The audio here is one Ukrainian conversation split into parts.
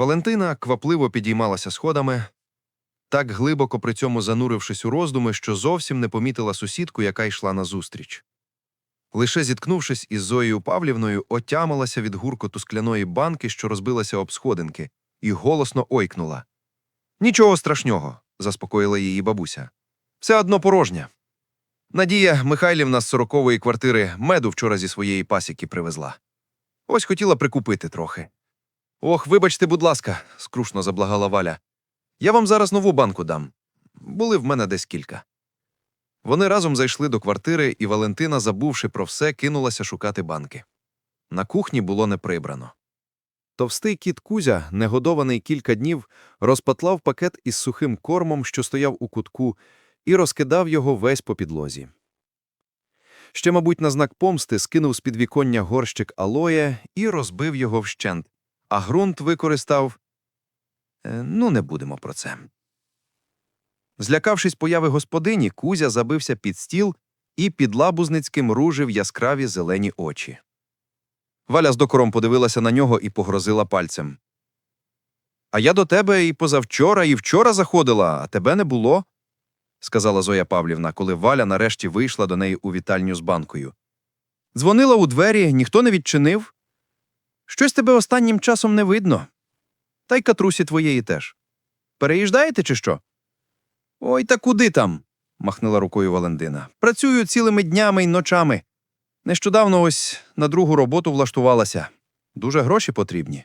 Валентина квапливо підіймалася сходами, так глибоко при цьому занурившись у роздуми, що зовсім не помітила сусідку, яка йшла назустріч. Лише зіткнувшись із Зоєю Павлівною, отямилася від гуркоту скляної банки, що розбилася об сходинки, і голосно ойкнула. Нічого страшного, заспокоїла її бабуся. Все одно порожня. Надія Михайлівна з сорокової квартири меду вчора зі своєї пасіки привезла. Ось хотіла прикупити трохи. Ох, вибачте, будь ласка, скрушно заблагала Валя. Я вам зараз нову банку дам. Були в мене десь кілька. Вони разом зайшли до квартири, і Валентина, забувши про все, кинулася шукати банки. На кухні було не прибрано. Товстий кіт Кузя, негодований кілька днів, розпатлав пакет із сухим кормом, що стояв у кутку, і розкидав його весь по підлозі. Ще, мабуть, на знак помсти скинув з підвіконня горщик алоє і розбив його вщент, а ґрунт використав. Е, Ну, не будемо про це. Злякавшись появи господині, Кузя забився під стіл і під лабузницьким ружив яскраві зелені очі. Валя з докором подивилася на нього і погрозила пальцем. А я до тебе і позавчора, і вчора заходила, а тебе не було, сказала Зоя Павлівна, коли Валя нарешті вийшла до неї у вітальню з банкою. Дзвонила у двері, ніхто не відчинив. Щось тебе останнім часом не видно. Та й катрусі твоєї теж. Переїжджаєте чи що? Ой, та куди там? махнула рукою Валентина. Працюю цілими днями й ночами. Нещодавно ось на другу роботу влаштувалася. Дуже гроші потрібні.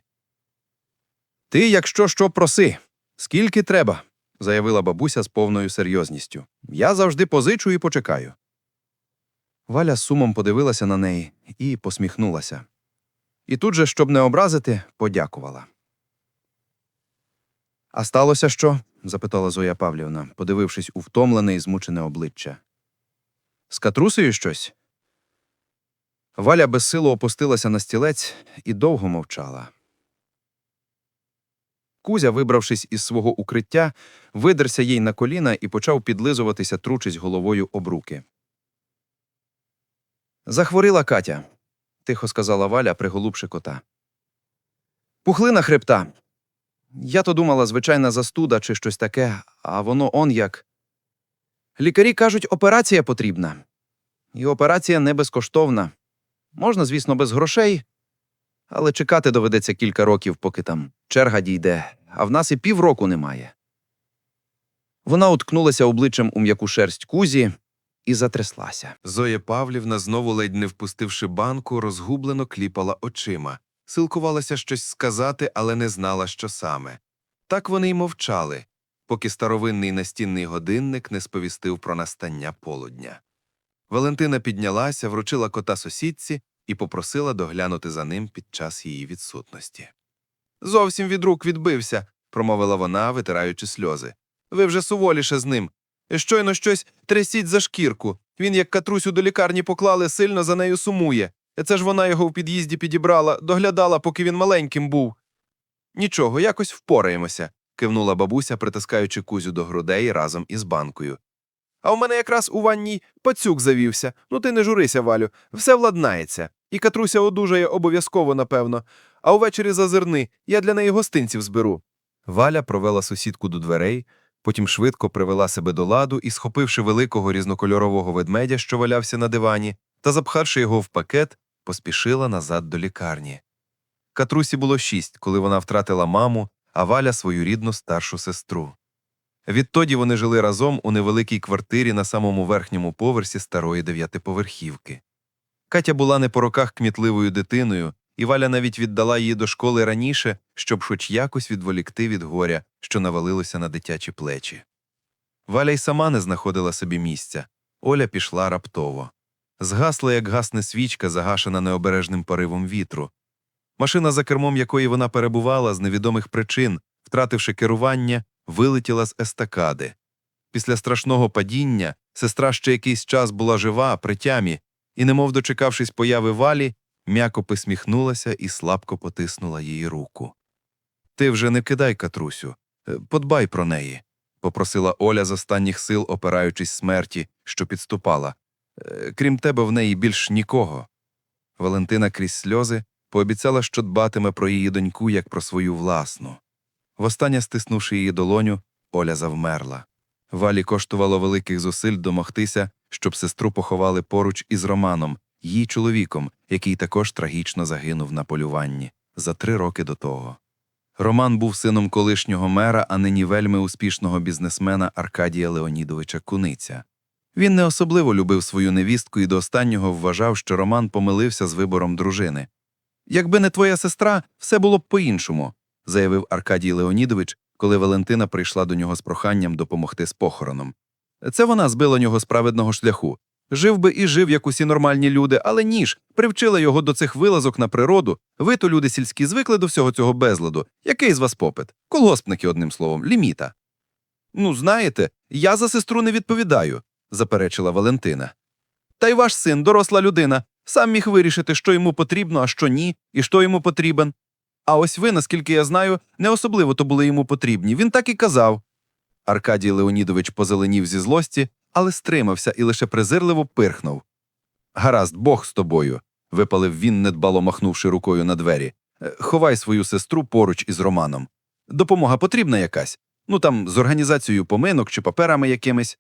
Ти, якщо що, проси, скільки треба, заявила бабуся з повною серйозністю. Я завжди позичу і почекаю. Валя з сумом подивилася на неї і посміхнулася. І тут же, щоб не образити, подякувала. А сталося що? запитала Зоя Павлівна, подивившись у втомлене і змучене обличчя. З катрусею щось? Валя безсило опустилася на стілець і довго мовчала. Кузя, вибравшись із свого укриття, видерся їй на коліна і почав підлизуватися, тручись головою об руки. Захворіла Катя, тихо сказала Валя, приголубши кота. Пухлина хребта. Я то думала, звичайна застуда чи щось таке, а воно он як. Лікарі кажуть, операція потрібна. І операція не безкоштовна. Можна, звісно, без грошей, але чекати доведеться кілька років, поки там черга дійде, а в нас і півроку немає. Вона уткнулася обличчям у м'яку шерсть кузі і затряслася. Зоя Павлівна, знову ледь не впустивши банку, розгублено кліпала очима, силкувалася щось сказати, але не знала, що саме. Так вони й мовчали, поки старовинний настінний годинник не сповістив про настання полудня. Валентина піднялася, вручила кота сусідці і попросила доглянути за ним під час її відсутності. Зовсім від рук відбився, промовила вона, витираючи сльози. Ви вже суволіше з ним. Щойно щось трясіть за шкірку. Він, як катрусю до лікарні поклали, сильно за нею сумує. Це ж вона його в під'їзді підібрала, доглядала, поки він маленьким був. Нічого, якось впораємося, кивнула бабуся, притискаючи кузю до грудей разом із банкою. А у мене якраз у ванній пацюк завівся. Ну ти не журися, Валю, все владнається. І катруся одужає обов'язково, напевно. А увечері зазирни, я для неї гостинців зберу. Валя провела сусідку до дверей, потім швидко привела себе до ладу і, схопивши великого різнокольорового ведмедя, що валявся на дивані, та запхавши його в пакет, поспішила назад до лікарні. Катрусі було шість, коли вона втратила маму, а Валя свою рідну старшу сестру. Відтоді вони жили разом у невеликій квартирі на самому верхньому поверсі старої дев'ятиповерхівки. Катя була не по роках кмітливою дитиною, і Валя навіть віддала її до школи раніше, щоб хоч якось відволікти від горя, що навалилося на дитячі плечі. Валя й сама не знаходила собі місця. Оля пішла раптово. Згасла, як гасне свічка, загашена необережним поривом вітру. Машина, за кермом якої вона перебувала з невідомих причин, втративши керування, вилетіла з естакади. Після страшного падіння сестра ще якийсь час була жива, при тямі, і, немов дочекавшись появи валі, м'яко посміхнулася і слабко потиснула її руку. Ти вже не кидай, Катрусю, е, подбай про неї, попросила Оля з останніх сил, опираючись смерті, що підступала. «Е, Крім тебе, в неї більш нікого. Валентина крізь сльози пообіцяла, що дбатиме про її доньку як про свою власну. Востаннє стиснувши її долоню, Оля завмерла. Валі коштувало великих зусиль домогтися, щоб сестру поховали поруч із Романом, її чоловіком, який також трагічно загинув на полюванні за три роки до того. Роман був сином колишнього мера, а нині вельми успішного бізнесмена Аркадія Леонідовича Куниця. Він не особливо любив свою невістку і до останнього вважав, що Роман помилився з вибором дружини. Якби не твоя сестра, все було б по-іншому, заявив Аркадій Леонідович, коли Валентина прийшла до нього з проханням допомогти з похороном. Це вона збила нього з праведного шляху. Жив би і жив, як усі нормальні люди, але ніж привчила його до цих вилазок на природу. Ви то люди сільські звикли до всього цього безладу. Який з вас попит? Колгоспники, одним словом, ліміта. Ну, знаєте, я за сестру не відповідаю, заперечила Валентина. Та й ваш син, доросла людина, сам міг вирішити, що йому потрібно, а що ні, і що йому потрібен. А ось ви, наскільки я знаю, не особливо то були йому потрібні. Він так і казав. Аркадій Леонідович позеленів зі злості, але стримався і лише презирливо пирхнув. Гаразд, Бог з тобою, випалив він, недбало махнувши рукою на двері. «Е, Ховай свою сестру поруч із Романом. Допомога потрібна якась? Ну там з організацією поминок чи паперами якимись.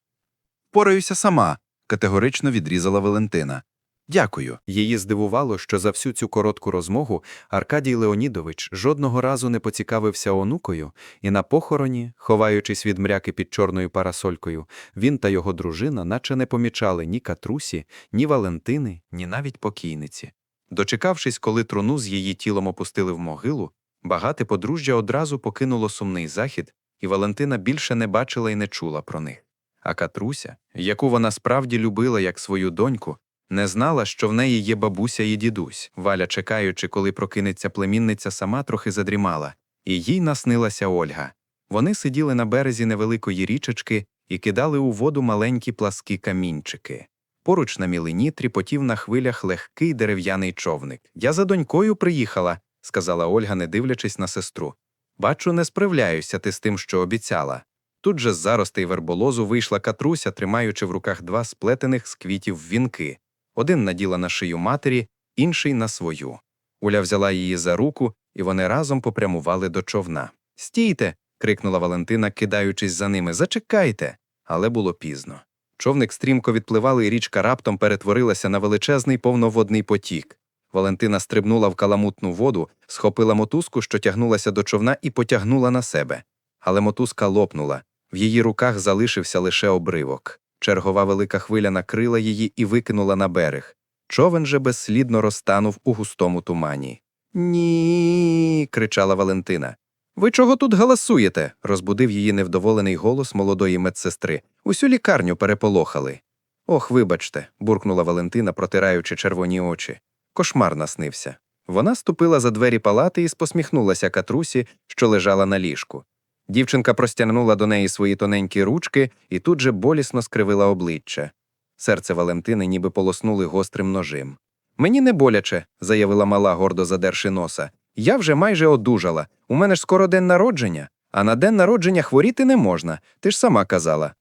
Пораюся сама, категорично відрізала Валентина. Дякую. Її здивувало, що за всю цю коротку розмову Аркадій Леонідович жодного разу не поцікавився онукою, і на похороні, ховаючись від мряки під чорною парасолькою, він та його дружина наче не помічали ні катрусі, ні Валентини, ні навіть покійниці. Дочекавшись, коли труну з її тілом опустили в могилу, багате подружжя одразу покинуло сумний захід, і Валентина більше не бачила і не чула про них. А Катруся, яку вона справді любила як свою доньку, не знала, що в неї є бабуся і дідусь. Валя, чекаючи, коли прокинеться племінниця, сама трохи задрімала, і їй наснилася Ольга. Вони сиділи на березі невеликої річечки і кидали у воду маленькі пласкі камінчики. Поруч на мілині тріпотів на хвилях легкий дерев'яний човник. Я за донькою приїхала, сказала Ольга, не дивлячись на сестру. Бачу, не справляюся ти з тим, що обіцяла. Тут же з заростей верболозу вийшла катруся, тримаючи в руках два сплетених з квітів вінки. Один наділа на шию матері, інший на свою. Уля взяла її за руку, і вони разом попрямували до човна. Стійте. крикнула Валентина, кидаючись за ними. Зачекайте. Але було пізно. Човник стрімко відпливав, і річка раптом перетворилася на величезний повноводний потік. Валентина стрибнула в каламутну воду, схопила мотузку, що тягнулася до човна, і потягнула на себе. Але мотузка лопнула. В її руках залишився лише обривок. Чергова велика хвиля накрила її і викинула на берег. Човен же безслідно розтанув у густому тумані. Ні. кричала Валентина. Ви чого тут галасуєте? розбудив її невдоволений голос молодої медсестри. Усю лікарню переполохали. Ох, вибачте, буркнула Валентина, протираючи червоні очі. Кошмар наснився. Вона ступила за двері палати і посміхнулася катрусі, що лежала на ліжку. Дівчинка простягнула до неї свої тоненькі ручки і тут же болісно скривила обличчя. Серце Валентини ніби полоснули гострим ножем. Мені не боляче, заявила мала, гордо задерши носа. Я вже майже одужала. У мене ж скоро день народження, а на день народження хворіти не можна. Ти ж сама казала.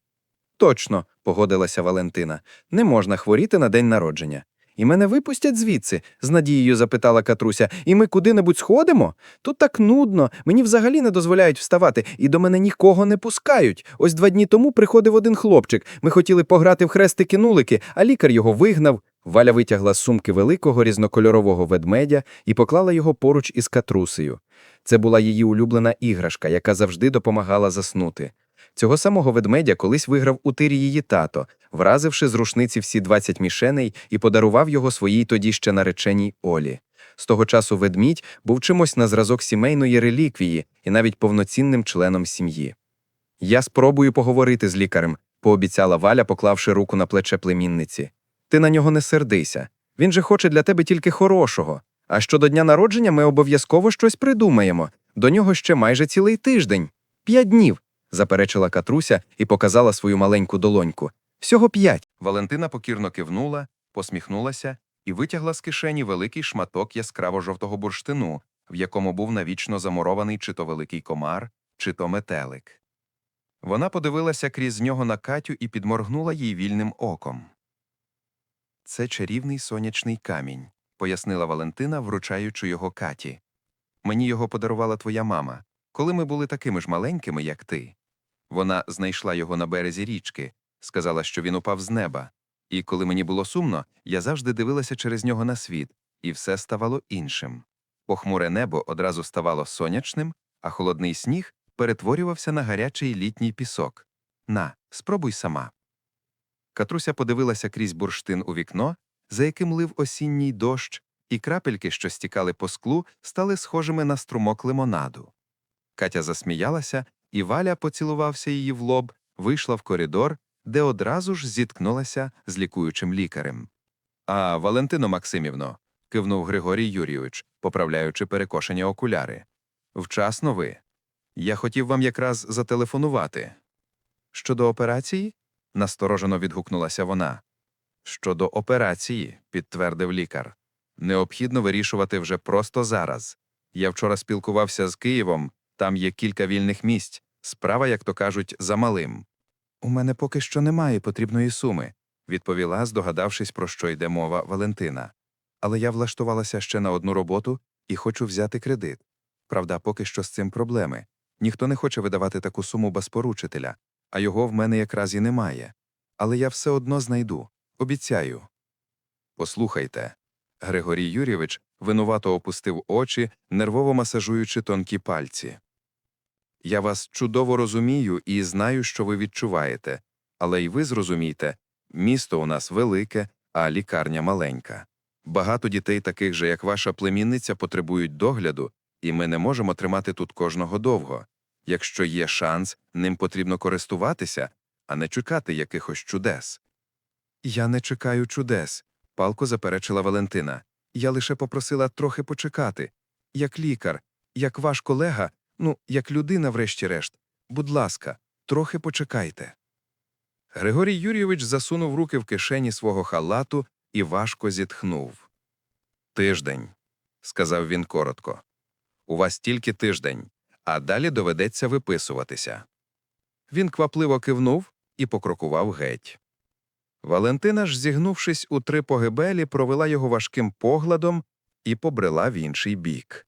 Точно, погодилася Валентина. Не можна хворіти на день народження. І мене випустять звідси? з надією запитала Катруся. І ми куди-небудь сходимо? Тут так нудно, мені взагалі не дозволяють вставати, і до мене нікого не пускають. Ось два дні тому приходив один хлопчик. Ми хотіли пограти в хрестики-нулики, а лікар його вигнав. Валя витягла з сумки великого різнокольорового ведмедя і поклала його поруч із катрусею. Це була її улюблена іграшка, яка завжди допомагала заснути. Цього самого ведмедя колись виграв у тирі її тато, вразивши з рушниці всі 20 мішеней і подарував його своїй тоді ще нареченій Олі. З того часу ведмідь був чимось на зразок сімейної реліквії і навіть повноцінним членом сім'ї. Я спробую поговорити з лікарем, пообіцяла Валя, поклавши руку на плече племінниці. Ти на нього не сердися. Він же хоче для тебе тільки хорошого. А щодо дня народження ми обов'язково щось придумаємо. До нього ще майже цілий тиждень. П'ять днів, заперечила Катруся і показала свою маленьку долоньку. Всього п'ять. Валентина покірно кивнула, посміхнулася і витягла з кишені великий шматок яскраво-жовтого бурштину, в якому був навічно замурований чи то великий комар, чи то метелик. Вона подивилася крізь нього на Катю і підморгнула їй вільним оком. Це чарівний сонячний камінь, пояснила Валентина, вручаючи його Каті. Мені його подарувала твоя мама. коли ми були такими ж маленькими, як ти. Вона знайшла його на березі річки, сказала, що він упав з неба. І коли мені було сумно, я завжди дивилася через нього на світ, і все ставало іншим. Похмуре небо одразу ставало сонячним, а холодний сніг перетворювався на гарячий літній пісок. На, спробуй сама. Катруся подивилася крізь бурштин у вікно, за яким лив осінній дощ, і крапельки, що стікали по склу, стали схожими на струмок лимонаду. Катя засміялася, і Валя поцілувався її в лоб, вийшла в коридор, де одразу ж зіткнулася з лікуючим лікарем. А, Валентино Максимівно, кивнув Григорій Юрійович, поправляючи перекошені окуляри. Вчасно ви. Я хотів вам якраз зателефонувати. Щодо операції? насторожено відгукнулася вона. Щодо операції, підтвердив лікар. Необхідно вирішувати вже просто зараз. Я вчора спілкувався з Києвом, там є кілька вільних місць, справа, як то кажуть, за малим. У мене поки що немає потрібної суми, відповіла, здогадавшись, про що йде мова Валентина. Але я влаштувалася ще на одну роботу і хочу взяти кредит. Правда, поки що з цим проблеми. Ніхто не хоче видавати таку суму без поручителя, а його в мене якраз і немає. Але я все одно знайду. Обіцяю. Послухайте. Григорій Юрійович винувато опустив очі, нервово масажуючи тонкі пальці. Я вас чудово розумію і знаю, що ви відчуваєте, але й ви зрозумійте, місто у нас велике, а лікарня маленька. Багато дітей, таких же, як ваша племінниця, потребують догляду, і ми не можемо тримати тут кожного довго. Якщо є шанс, ним потрібно користуватися, а не чекати якихось чудес. Я не чекаю чудес, палко заперечила Валентина. Я лише попросила трохи почекати. Як лікар, як ваш колега, ну, як людина, врешті-решт. Будь ласка, трохи почекайте. Григорій Юрійович засунув руки в кишені свого халату і важко зітхнув. Тиждень, сказав він коротко. У вас тільки тиждень, а далі доведеться виписуватися. Він квапливо кивнув і покрокував геть. Валентина ж, зігнувшись у три погибелі, провела його важким поглядом і побрела в інший бік.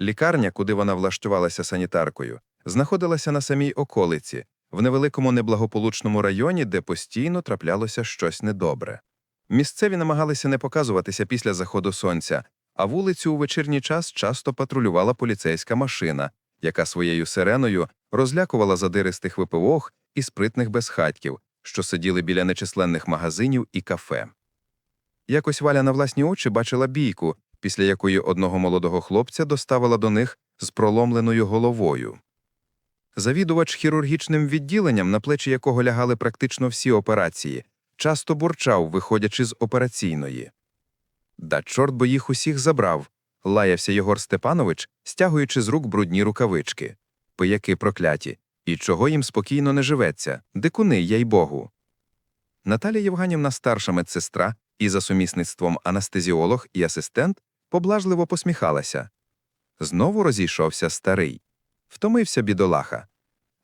Лікарня, куди вона влаштувалася санітаркою, знаходилася на самій околиці, в невеликому неблагополучному районі, де постійно траплялося щось недобре. Місцеві намагалися не показуватися після заходу сонця, а вулицю у вечірній час часто патрулювала поліцейська машина, яка своєю сиреною розлякувала задиристих випивох і спритних безхатьків, що сиділи біля нечисленних магазинів і кафе. Якось Валя на власні очі бачила бійку, після якої одного молодого хлопця доставила до них з проломленою головою. Завідувач хірургічним відділенням, на плечі якого лягали практично всі операції, часто бурчав, виходячи з операційної. Да чорт би їх усіх забрав, лаявся Єгор Степанович, стягуючи з рук брудні рукавички. Пияки прокляті. І чого їм спокійно не живеться, дикуни, їй богу. Наталія Євганівна, старша медсестра і за сумісництвом анестезіолог і асистент, поблажливо посміхалася. Знову розійшовся старий. Втомився бідолаха.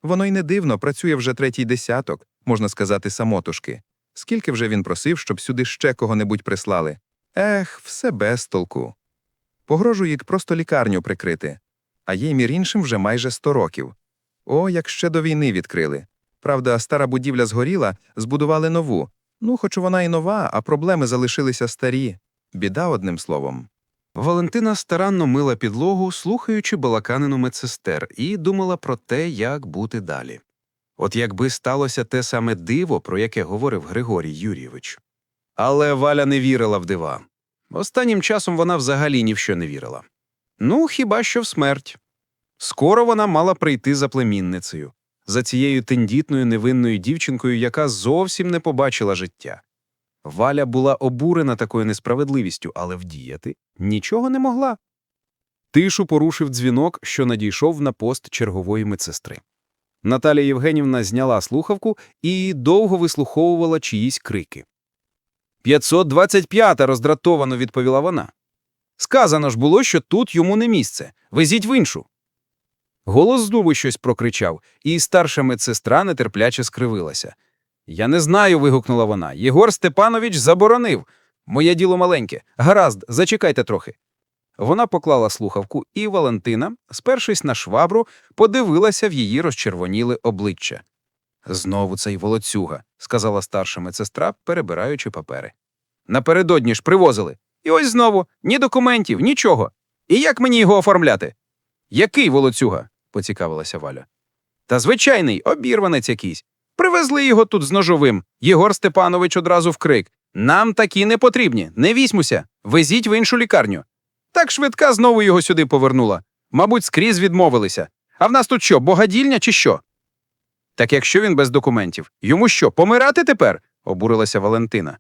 Воно й не дивно, працює вже третій десяток, можна сказати, самотужки. Скільки вже він просив, щоб сюди ще кого-небудь прислали. Ех, все без толку. Погрожує просто лікарню прикрити, а їй мір іншим вже майже сто років. О, як ще до війни відкрили. Правда, стара будівля згоріла, збудували нову. Ну, хоч вона і нова, а проблеми залишилися старі. Біда, одним словом. Валентина старанно мила підлогу, слухаючи балаканину медсестер, і думала про те, як бути далі. От якби сталося те саме диво, про яке говорив Григорій Юрійович. Але Валя не вірила в дива. Останнім часом вона взагалі ні в що не вірила. Ну, хіба що в смерть. Скоро вона мала прийти за племінницею, за цією тендітною невинною дівчинкою, яка зовсім не побачила життя. Валя була обурена такою несправедливістю, але вдіяти нічого не могла. Тишу порушив дзвінок, що надійшов на пост чергової медсестри. Наталія Євгенівна зняла слухавку і довго вислуховувала чиїсь крики. «525-та!» – роздратовано відповіла вона. Сказано ж було, що тут йому не місце. Везіть в іншу. Голос знову щось прокричав, і старша медсестра нетерпляче скривилася. Я не знаю. вигукнула вона. Єгор Степанович заборонив. Моє діло маленьке. Гаразд, зачекайте трохи. Вона поклала слухавку, і Валентина, спершись на швабру, подивилася в її розчервоніле обличчя. Знову цей волоцюга, сказала старша медсестра, перебираючи папери. Напередодні ж привозили. І ось знову ні документів, нічого. І як мені його оформляти? Який волоцюга? поцікавилася Валя. Та звичайний, обірванець якийсь. Привезли його тут з ножовим. Єгор Степанович одразу вкрик. Нам такі не потрібні, не візьмуся. Везіть в іншу лікарню. Так швидка знову його сюди повернула. Мабуть, скрізь відмовилися. А в нас тут що, богадільня чи що? Так якщо він без документів, йому що, помирати тепер? обурилася Валентина.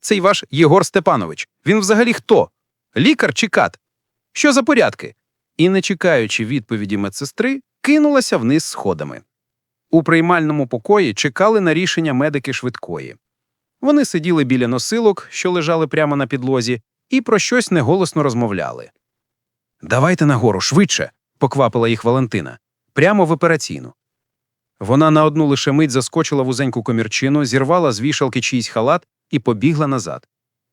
Цей ваш Єгор Степанович. Він взагалі хто? Лікар чи кат? Що за порядки? І, не чекаючи відповіді медсестри, кинулася вниз сходами. У приймальному покої чекали на рішення медики швидкої. Вони сиділи біля носилок, що лежали прямо на підлозі, і про щось неголосно розмовляли. Давайте нагору, швидше, поквапила їх Валентина, прямо в операційну. Вона на одну лише мить заскочила в узеньку комірчину, зірвала з вішалки чийсь халат і побігла назад.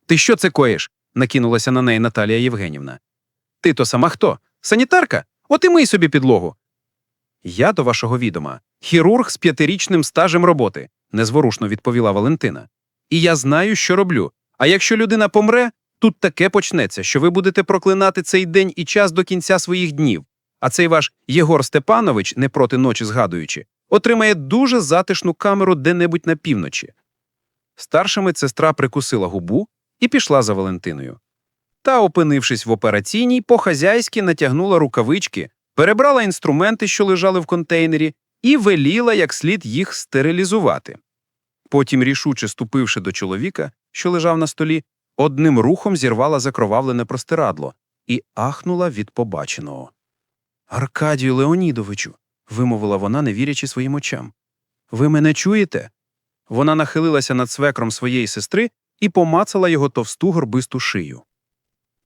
Ти що це коїш? накинулася на неї Наталія Євгенівна. Ти то сама хто? Санітарка? От і мий собі підлогу. Я до вашого відома, хірург з п'ятирічним стажем роботи, незворушно відповіла Валентина. І я знаю, що роблю. А якщо людина помре, тут таке почнеться, що ви будете проклинати цей день і час до кінця своїх днів. А цей ваш Єгор Степанович, не проти ночі згадуючи, отримає дуже затишну камеру де-небудь на півночі. Старша медсестра прикусила губу і пішла за Валентиною. Та, опинившись в операційній, по-хазяйськи натягнула рукавички, перебрала інструменти, що лежали в контейнері, і веліла як слід їх стерилізувати. Потім, рішуче ступивши до чоловіка, що лежав на столі, одним рухом зірвала закровавлене простирадло і ахнула від побаченого. Аркадію Леонідовичу, вимовила вона, не вірячи своїм очам. Ви мене чуєте? Вона нахилилася над свекром своєї сестри і помацала його товсту горбисту шию.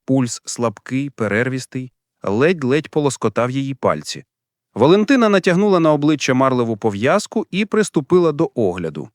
Пульс слабкий, перервістий, ледь-ледь полоскотав її пальці. Валентина натягнула на обличчя марливу пов'язку і приступила до огляду.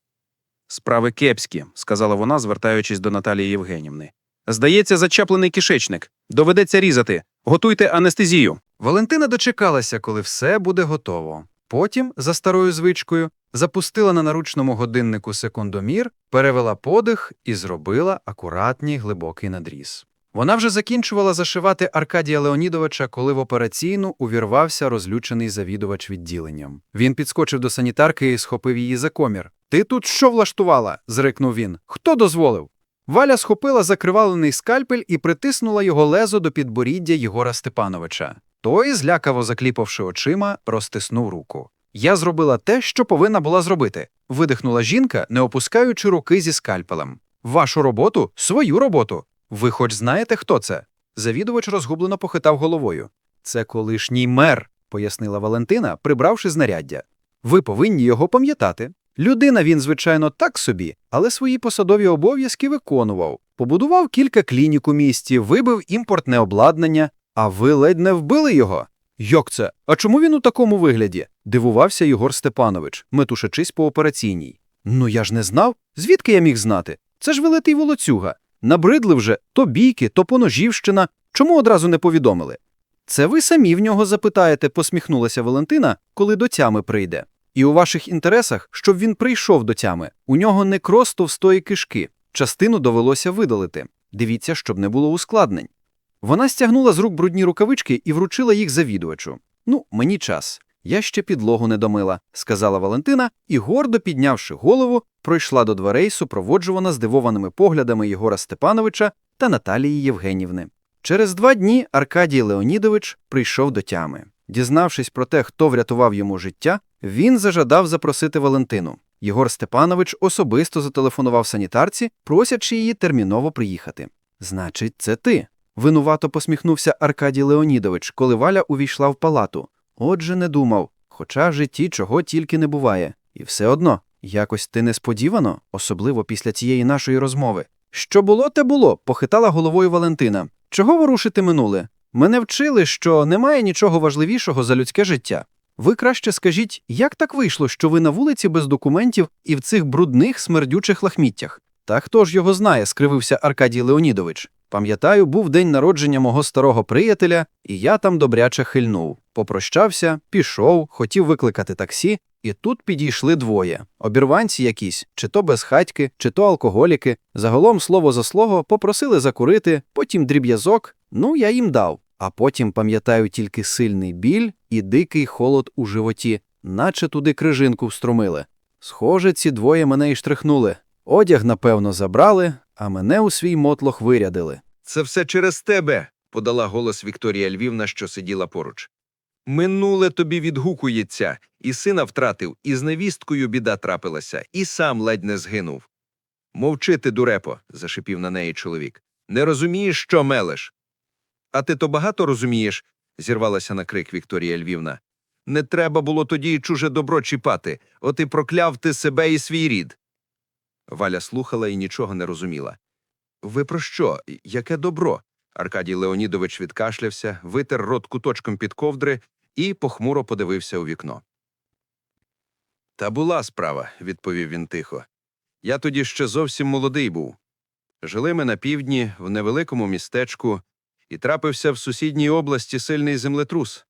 Справи кепські, сказала вона, звертаючись до Наталії Євгенівни. Здається, зачеплений кишечник. Доведеться різати. Готуйте анестезію. Валентина дочекалася, коли все буде готово. Потім, за старою звичкою, запустила на наручному годиннику секундомір, перевела подих і зробила акуратний глибокий надріз. Вона вже закінчувала зашивати Аркадія Леонідовича, коли в операційну увірвався розлючений завідувач відділенням. Він підскочив до санітарки і схопив її за комір. Ти тут що влаштувала? зрикнув він. Хто дозволив? Валя схопила закривалений скальпель і притиснула його лезо до підборіддя Єгора Степановича. Той, злякаво закліпавши очима, розтиснув руку. Я зробила те, що повинна була зробити, видихнула жінка, не опускаючи руки зі скальпелем. Вашу роботу, свою роботу. Ви хоч знаєте, хто це? Завідувач розгублено похитав головою. Це колишній мер, пояснила Валентина, прибравши знаряддя. Ви повинні його пам'ятати. Людина він, звичайно, так собі, але свої посадові обов'язки виконував. Побудував кілька клінік у місті, вибив імпортне обладнання, а ви ледь не вбили його. Як це? А чому він у такому вигляді? дивувався Єгор Степанович, метушачись по операційній. Ну я ж не знав. Звідки я міг знати? Це ж велетий волоцюга. Набридли вже то бійки, то поножівщина. Чому одразу не повідомили? Це ви самі в нього запитаєте, посміхнулася Валентина, коли до тями прийде. І у ваших інтересах, щоб він прийшов до тями. У нього некроз товстої кишки. Частину довелося видалити. Дивіться, щоб не було ускладнень. Вона стягнула з рук брудні рукавички і вручила їх завідувачу. Ну, мені час. Я ще підлогу не домила, сказала Валентина, і, гордо піднявши голову, пройшла до дверей, супроводжувана здивованими поглядами Єгора Степановича та Наталії Євгенівни. Через два дні Аркадій Леонідович прийшов до тями. Дізнавшись про те, хто врятував йому життя, він зажадав запросити Валентину. Єгор Степанович особисто зателефонував санітарці, просячи її терміново приїхати. Значить, це ти. Винувато посміхнувся Аркадій Леонідович, коли Валя увійшла в палату. Отже, не думав, хоча в житті чого тільки не буває. І все одно, якось ти несподівано, особливо після цієї нашої розмови. Що було, те було, похитала головою Валентина. Чого ворушити минуле? Мене вчили, що немає нічого важливішого за людське життя. Ви краще скажіть, як так вийшло, що ви на вулиці без документів і в цих брудних смердючих лахміттях? Та хто ж його знає, скривився Аркадій Леонідович. Пам'ятаю, був день народження мого старого приятеля, і я там добряче хильнув. Попрощався, пішов, хотів викликати таксі, і тут підійшли двоє. Обірванці якісь, чи то безхатьки, чи то алкоголіки. Загалом, слово за слово, попросили закурити, потім дріб'язок, ну я їм дав. А потім пам'ятаю тільки сильний біль і дикий холод у животі, наче туди крижинку встромили. Схоже, ці двоє мене і штрихнули. Одяг, напевно, забрали, а мене у свій мотлох вирядили. Це все через тебе, подала голос Вікторія Львівна, що сиділа поруч. Минуле тобі відгукується, і сина втратив, і з невісткою біда трапилася, і сам ледь не згинув. Мовчи ти, дурепо, зашипів на неї чоловік. Не розумієш, що мелеш? А ти то багато розумієш? зірвалася на крик Вікторія Львівна. Не треба було тоді чуже добро чіпати, от і прокляв ти себе і свій рід. Валя слухала і нічого не розуміла. Ви про що? Яке добро? Аркадій Леонідович відкашлявся, витер рот куточком під ковдри і похмуро подивився у вікно. Та була справа, відповів він тихо. Я тоді ще зовсім молодий був. Жили ми на півдні, в невеликому містечку, і трапився в сусідній області сильний землетрус.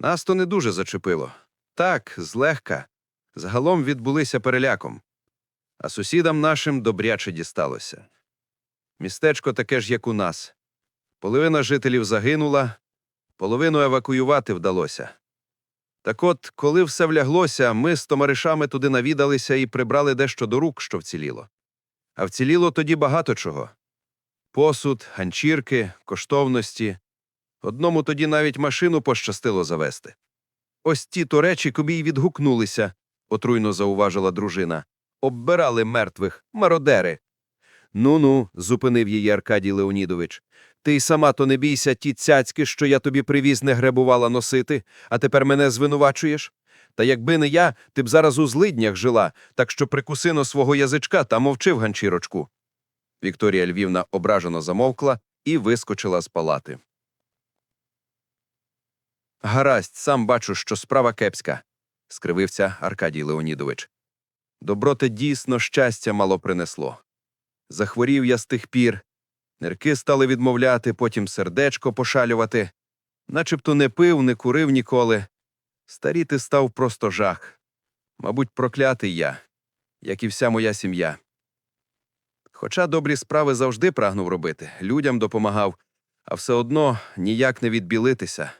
Нас то не дуже зачепило. Так, злегка. Загалом відбулися переляком. А сусідам нашим добряче дісталося. Містечко таке ж, як у нас. Половина жителів загинула, половину евакуювати вдалося. Так от, коли все вляглося, ми з томаришами туди навідалися і прибрали дещо до рук, що вціліло. А вціліло тоді багато чого посуд, ганчірки, коштовності. Одному тоді навіть машину пощастило завести. Ось ті то речі кобі й відгукнулися, отруйно зауважила дружина. Оббирали мертвих, мародери. Ну ну, зупинив її Аркадій Леонідович. Ти й сама то не бійся ті цяцьки, що я тобі привіз, не гребувала носити, а тепер мене звинувачуєш? Та якби не я, ти б зараз у злиднях жила, так що прикуси но свого язичка та мовчив ганчірочку. Вікторія Львівна ображено замовкла і вискочила з палати. Гаразд, сам бачу, що справа кепська, скривився Аркадій Леонідович. Добро те дійсно щастя мало принесло. Захворів я з тих пір, нирки стали відмовляти, потім сердечко пошалювати. Начебто не пив, не курив ніколи. Старіти став просто жах. Мабуть, проклятий я, як і вся моя сім'я. Хоча добрі справи завжди прагнув робити, людям допомагав, а все одно ніяк не відбілитися.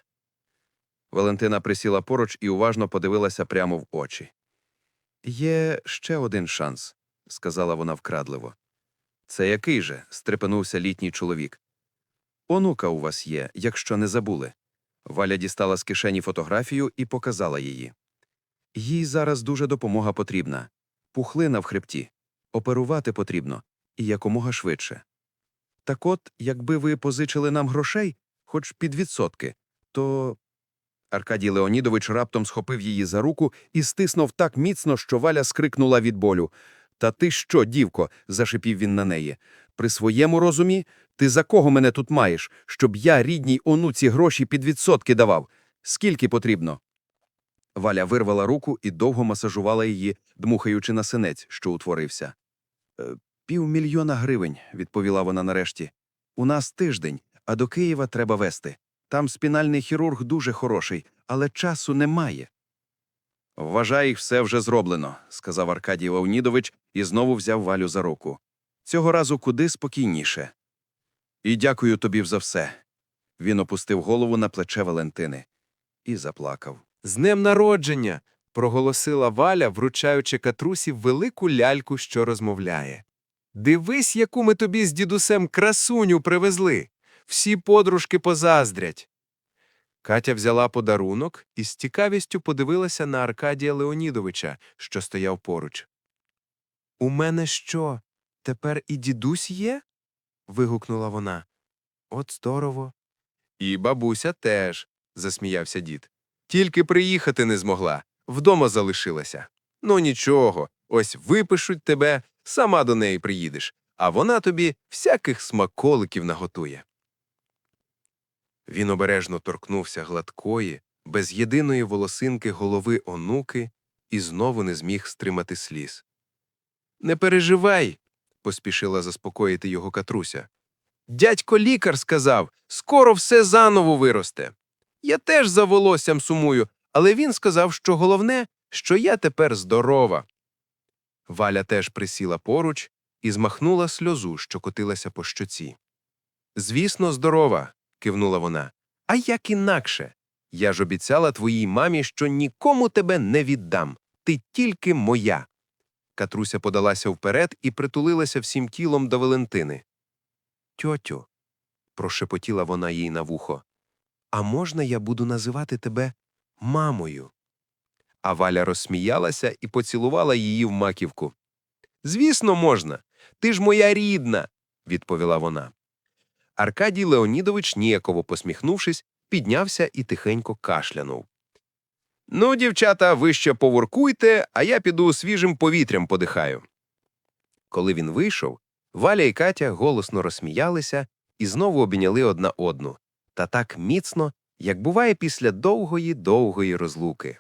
Валентина присіла поруч і уважно подивилася прямо в очі. Є ще один шанс, сказала вона вкрадливо. Це який же? стрепенувся літній чоловік. Онука у вас є, якщо не забули. Валя дістала з кишені фотографію і показала її. Їй зараз дуже допомога потрібна. Пухлина в хребті. Оперувати потрібно і якомога швидше. Так от, якби ви позичили нам грошей, хоч під відсотки, то. Аркадій Леонідович раптом схопив її за руку і стиснув так міцно, що Валя скрикнула від болю. Та ти що, дівко? зашипів він на неї. При своєму розумі ти за кого мене тут маєш, щоб я рідній онуці гроші під відсотки давав? Скільки потрібно? Валя вирвала руку і довго масажувала її, дмухаючи на синець, що утворився. «Е, Півмільйона гривень, відповіла вона нарешті. У нас тиждень, а до Києва треба вести. Там спінальний хірург дуже хороший, але часу немає. Вважай, все вже зроблено, сказав Аркадій Леонідович і знову взяв Валю за руку. Цього разу куди спокійніше. І дякую тобі за все. Він опустив голову на плече Валентини і заплакав. З днем народження. проголосила Валя, вручаючи катрусі велику ляльку, що розмовляє. Дивись, яку ми тобі з дідусем красуню привезли. Всі подружки позаздрять. Катя взяла подарунок і з цікавістю подивилася на Аркадія Леонідовича, що стояв поруч. У мене що? Тепер і дідусь є? вигукнула вона. От здорово. І бабуся теж, засміявся дід. Тільки приїхати не змогла, вдома залишилася. Ну нічого, ось випишуть тебе, сама до неї приїдеш, а вона тобі всяких смаколиків наготує. Він обережно торкнувся гладкої, без єдиної волосинки голови онуки і знову не зміг стримати сліз. Не переживай, поспішила заспокоїти його Катруся. Дядько лікар сказав, скоро все заново виросте. Я теж за волоссям сумую, але він сказав, що головне, що я тепер здорова. Валя теж присіла поруч і змахнула сльозу, що котилася по щоці. Звісно, здорова, кивнула вона. А як інакше? Я ж обіцяла твоїй мамі, що нікому тебе не віддам. Ти тільки моя. Катруся подалася вперед і притулилася всім тілом до Валентини. Тьотю, прошепотіла вона їй на вухо, а можна я буду називати тебе мамою? А Валя розсміялася і поцілувала її в маківку. Звісно, можна. Ти ж моя рідна, відповіла вона. Аркадій Леонідович, ніяково посміхнувшись, піднявся і тихенько кашлянув. Ну, дівчата, ви ще поворкуйте, а я піду свіжим повітрям подихаю. Коли він вийшов, Валя і Катя голосно розсміялися і знову обійняли одна одну, та так міцно, як буває після довгої довгої розлуки.